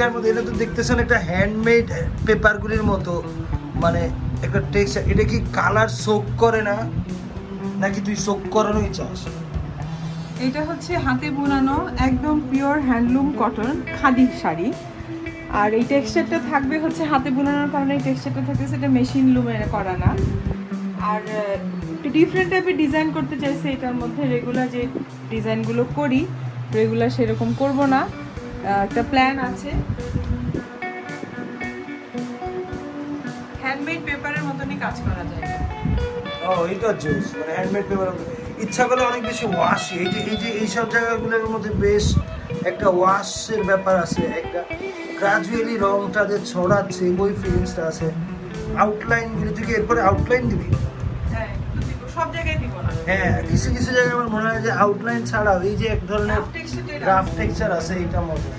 এটার মধ্যে, এটা তো দেখতেছেন একটা হ্যান্ডমেড পেপারগুলির মতো। মানে একটা টেক্সচার এটা কি কালার সোক করে না? নাকি তুই সোক করানোই চাস? এটা হচ্ছে হাতে বোনানো একদম pure handloom cotton khadi sari. আর এই টেক্সচারটা থাকবে হচ্ছে হাতে বোনানোর কারণে এই টেক্সচারটা থাকতেছে সেটা মেশিন লুমে করা না। আর, একটু ডিফারেন্ট টাইপের ডিজাইন করতে চাইছে এটার মধ্যে রেগুলার যে ডিজাইনগুলো করি রেগুলার সেরকম করব না। একটা প্ল্যান আছে। হ্যান্ডমেড পেপারের মতনই কাজ করা যায়। ও এটা জোস মানে হ্যান্ডমেড পেপার ইচ্ছা করলে অনেক বেশি ওয়াশি এই যে এই যে এইসব জায়গাগুলোর মধ্যে বেশ একটা ওয়াশের ব্যাপার আছে। একটা গ্রাজুয়ালি রংটা যে ছড়াচ্ছে ওই ফিলিংসটা আছে আউটলাইনগুলি তুই কি এরপরে আউটলাইন দিব, সব জায়গায় দিব না। হ্যাঁ কিছু কিছু জায়গায় আমার মনে হয় যে আউটলাইন ছাড়াও এই যে এক ধরনের গ্রাফ টেক্সচার আছে। এইটার মধ্যে